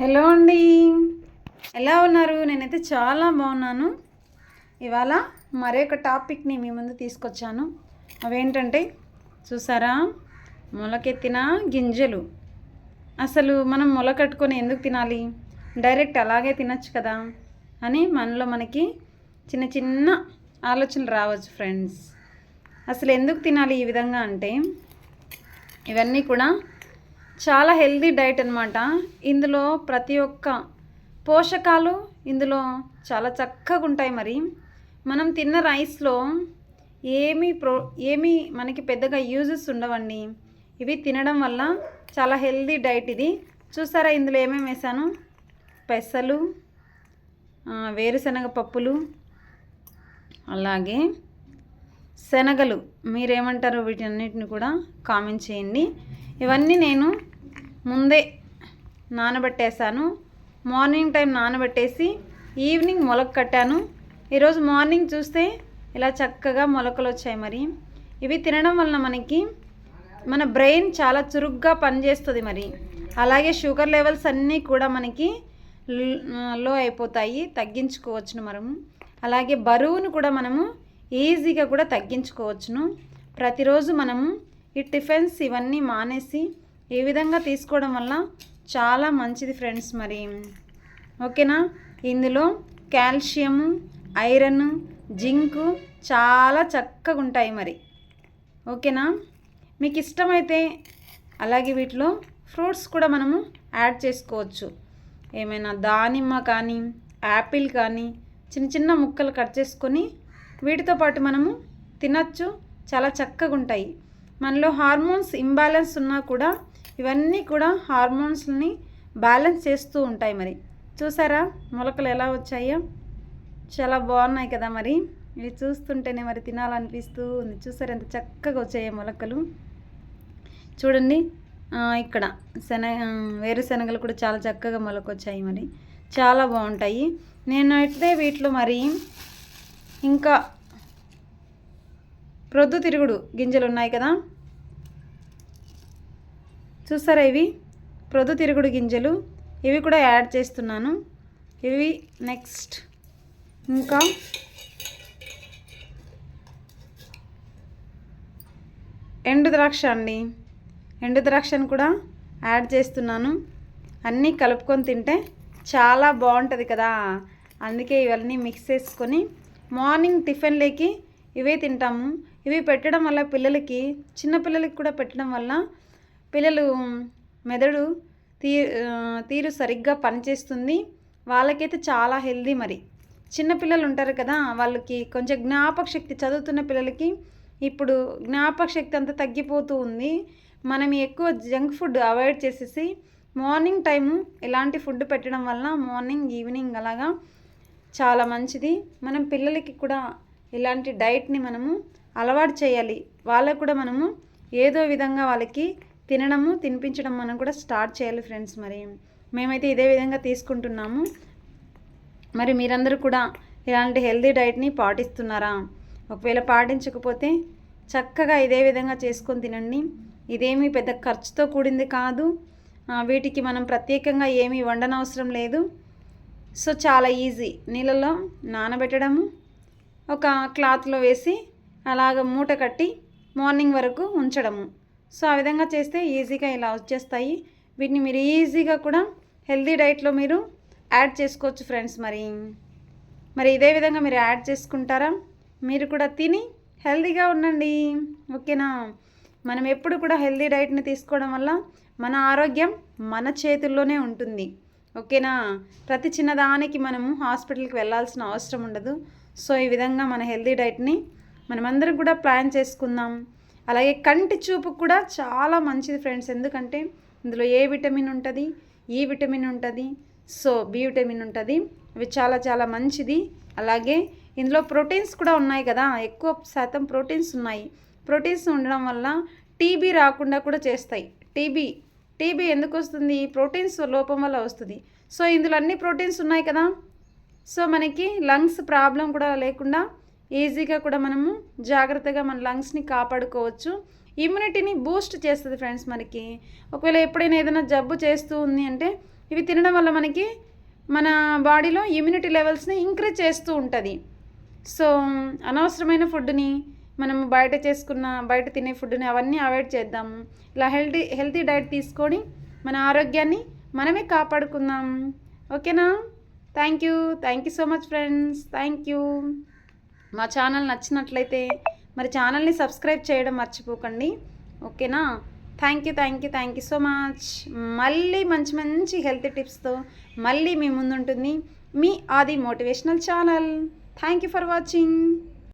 Hello అండి. ఎలా ఉన్నారు? నేనైతే చాలా బాగున్నాను. ఇవాళ మరొక టాపిక్ని మీ ముందు తీసుకొచ్చాను. అవేంటంటే చూసారా? మొలకెత్తిన గింజలు. అసలు మనం మొలకట్టుకొని ఎందుకు తినాలి? డైరెక్ట్ అలాగే తినచ్చు కదా? అని మనలో మనకి చిన్న చిన్న ఆలోచనలు రావచ్చు ఫ్రెండ్స్. అసలు ఎందుకు తినాలి ఈ విధంగా అంటే ఇవన్నీ కూడా చాలా హెల్దీ డైట్ అనమాట ఇందులో ప్రతి ఒక్క పోషకాలు ఇందులో చాలా చక్కగా ఉంటాయి మరి. మనం తిన్న రైస్లో ఏమీ ప్రో ఏమీ మనకి పెద్దగా యూజెస్ ఉండవండి. ఇవి తినడం వల్ల చాలా హెల్దీ డైట్ ఇది. చూసారా ఇందులో ఏమేమి వేసాను పెసలు వేరుశనగ పప్పులు అలాగే శనగలు మీరేమంటారో వీటన్నిటిని కూడా కామెంట్ చేయండి. ఇవన్నీ నేను ముందే నానబెట్టేశాను. మార్నింగ్ టైం నానబెట్టేసి ఈవినింగ్ మొలక కట్టాను. ఈరోజు మార్నింగ్ చూస్తే ఇలా చక్కగా మొలకలు వచ్చాయి మరి. ఇవి తినడం వలన మనకి మన బ్రెయిన్ చాలా చురుగ్గా పనిచేస్తుంది మరి. అలాగే షుగర్ లెవెల్స్ అన్నీ కూడా మనకి లో అయిపోతాయి తగ్గించుకోవచ్చును మనము. అలాగే బరువును కూడా మనము ఈజీగా కూడా తగ్గించుకోవచ్చును. ప్రతిరోజు మనము ఈ టిఫిన్స్ ఇవన్నీ మానేసి ఈ విధంగా తీసుకోవడం వల్ల చాలా మంచిది ఫ్రెండ్స్ మరి. ఓకేనా? ఇందులో కాల్షియము ఐరన్ జింకు చాలా చక్కగా ఉంటాయి మరి. ఓకేనా? మీకు ఇష్టమైతే అలాగే వీటిలో ఫ్రూట్స్ కూడా మనము యాడ్ చేసుకోవచ్చు. ఏమైనా దానిమ్మ కానీ యాపిల్ కానీ చిన్న చిన్న ముక్కలు కట్ చేసుకొని వీటితో పాటు మనము తినచ్చు చాలా చక్కగా ఉంటాయి. మనలో హార్మోన్స్ ఇంబ్యాలెన్స్ ఉన్నా కూడా ఇవన్నీ కూడా హార్మోన్స్ని బ్యాలెన్స్ చేస్తూ ఉంటాయి మరి. చూసారా? మొలకలు ఎలా వచ్చాయో? చాలా బాగున్నాయి కదా మరి. ఇవి చూస్తుంటేనే మరి తినాలనిపిస్తూ ఉంది. చూసారు? ఎంత చక్కగా వచ్చాయో మొలకలు. చూడండి. ఇక్కడ శన వేరుశనగలు కూడా చాలా చక్కగా మొలకొచ్చాయి మరి. చాలా బాగుంటాయి. నేను అయితే వీటిలో మరి ఇంకా ప్రొద్దు తిరుగుడు గింజలు ఉన్నాయి కదా? చూస్తారా ఇవి? ప్రొద్దు తిరుగుడు గింజలు. ఇవి కూడా యాడ్ చేస్తున్నాను. ఇవి నెక్స్ట్. ఇంకా ఎండు ద్రాక్ష అండి. ఎండు ద్రాక్షను కూడా యాడ్ చేస్తున్నాను. అన్నీ కలుపుకొని తింటే చాలా బాగుంటుంది కదా. అందుకే ఇవన్నీ మిక్స్ చేసుకొని మార్నింగ్ టిఫిన్లోకి ఇవే తింటాము. ఇవి పెట్టడం వల్ల పిల్లలకి చిన్న పిల్లలకి కూడా పెట్టడం వల్ల పిల్లలు మెదడు తీ తీరు సరిగ్గా పనిచేస్తుంది. వాళ్ళకైతే చాలా హెల్దీ మరి. చిన్నపిల్లలు ఉంటారు కదా వాళ్ళకి కొంచెం జ్ఞాపక శక్తి చదువుతున్న పిల్లలకి ఇప్పుడు జ్ఞాపక శక్తి అంతా తగ్గిపోతూ ఉంది. మనం ఎక్కువ జంక్ ఫుడ్ అవాయిడ్ చేసేసి మార్నింగ్ టైము ఇలాంటి ఫుడ్ పెట్టడం వల్ల మార్నింగ్ ఈవినింగ్ అలాగా చాలా మంచిది. మనం పిల్లలకి కూడా ఇలాంటి డైట్ని మనము అలవాటు చేయాలి. వాళ్ళకు కూడా మనము ఏదో విధంగా వాళ్ళకి తినడము తినిపించడం మనం కూడా స్టార్ట్ చేయాలి ఫ్రెండ్స్ మరి. మేమైతే ఇదే విధంగా తీసుకుంటున్నాము. మరి మీరందరూ కూడా ఇలాంటి హెల్తీ డైట్ని పాటిస్తున్నారా? ఒకవేళ పాటించకపోతే చక్కగా ఇదే విధంగా చేసుకొని తినండి. ఇదేమీ పెద్ద ఖర్చుతో కూడింది కాదు. వీటికి మనం ప్రత్యేకంగా ఏమీ వండనవసరం లేదు. సో చాలా ఈజీ. నీళ్ళలో నానబెట్టడము ఒక క్లాత్లో వేసి అలాగ మూట కట్టి మార్నింగ్ వరకు ఉంచడము. సో ఆ విధంగా చేస్తే ఈజీగా ఇలా వచ్చేస్తాయి. వీటిని మీరు ఈజీగా కూడా హెల్తీ డైట్లో మీరు యాడ్ చేసుకోవచ్చు ఫ్రెండ్స్ మరి. మరి ఇదే విధంగా మీరు యాడ్ చేసుకుంటారా? మీరు కూడా తిని హెల్దీగా ఉండండి. ఓకేనా? మనం ఎప్పుడు కూడా హెల్దీ డైట్ని తీసుకోవడం వల్ల మన ఆరోగ్యం మన చేతుల్లోనే ఉంటుంది. ఓకేనా? ప్రతి చిన్నదానికి మనము హాస్పిటల్కి వెళ్ళాల్సిన అవసరం ఉండదు. సో ఈ విధంగా మన హెల్తీ డైట్ని మనమందరం కూడా ప్లాన్ చేసుకుందాం. అలాగే కంటి చూపు కూడా చాలా మంచిది ఫ్రెండ్స్. ఎందుకంటే ఇందులో ఏ విటమిన్ ఉంటుంది? ఈ విటమిన్ ఉంటుంది. సో బి విటమిన్ ఉంటుంది. ఇవి చాలా చాలా మంచిది. అలాగే ఇందులో ప్రోటీన్స్ కూడా ఉన్నాయి కదా? ఎక్కువ శాతం ప్రోటీన్స్ ఉన్నాయి. ప్రోటీన్స్ ఉండడం వల్ల టీబీ రాకుండా కూడా చేస్తాయి. టీబీ టీబీ ఎందుకు వస్తుంది ప్రోటీన్స్ లోపం వల్ల వస్తుంది. సో ఇందులో అన్ని ప్రోటీన్స్ ఉన్నాయి కదా? సో మనకి లంగ్స్ ప్రాబ్లం కూడా లేకుండా ఈజీగా కూడా మనము జాగ్రత్తగా మన లంగ్స్ని కాపాడుకోవచ్చు. ఇమ్యూనిటీని బూస్ట్ చేస్తుంది ఫ్రెండ్స్ మనకి. ఒకవేళ ఎప్పుడైనా ఏదైనా జబ్బు చేస్తూ ఉంది అంటే ఇవి తినడం వల్ల మనకి మన బాడీలో ఇమ్యూనిటీ లెవెల్స్ని ఇంక్రీజ్ చేస్తూ ఉంటుంది. సో అనవసరమైన ఫుడ్ని మనం బయట చేసుకున్న బయట తినే ఫుడ్ని అవన్నీ అవాయిడ్ చేద్దాము. ఇలా హెల్తీ హెల్తీ డైట్ తీసుకొని మన ఆరోగ్యాన్ని మనమే కాపాడుకుందాం. ఓకేనా? Thank you thank you so much friends thank you మా ఛానల్ నచ్చినట్లయితే మరి ఛానల్ని సబ్స్క్రైబ్ చేయడం మర్చిపోకండి. ఓకేనా? Thank you thank you thank you so much మళ్ళీ మంచి మంచి హెల్త్ టిప్స్తో మళ్ళీ మీ ముందుంటుంది మీ Aadi motivational channel thank you for watching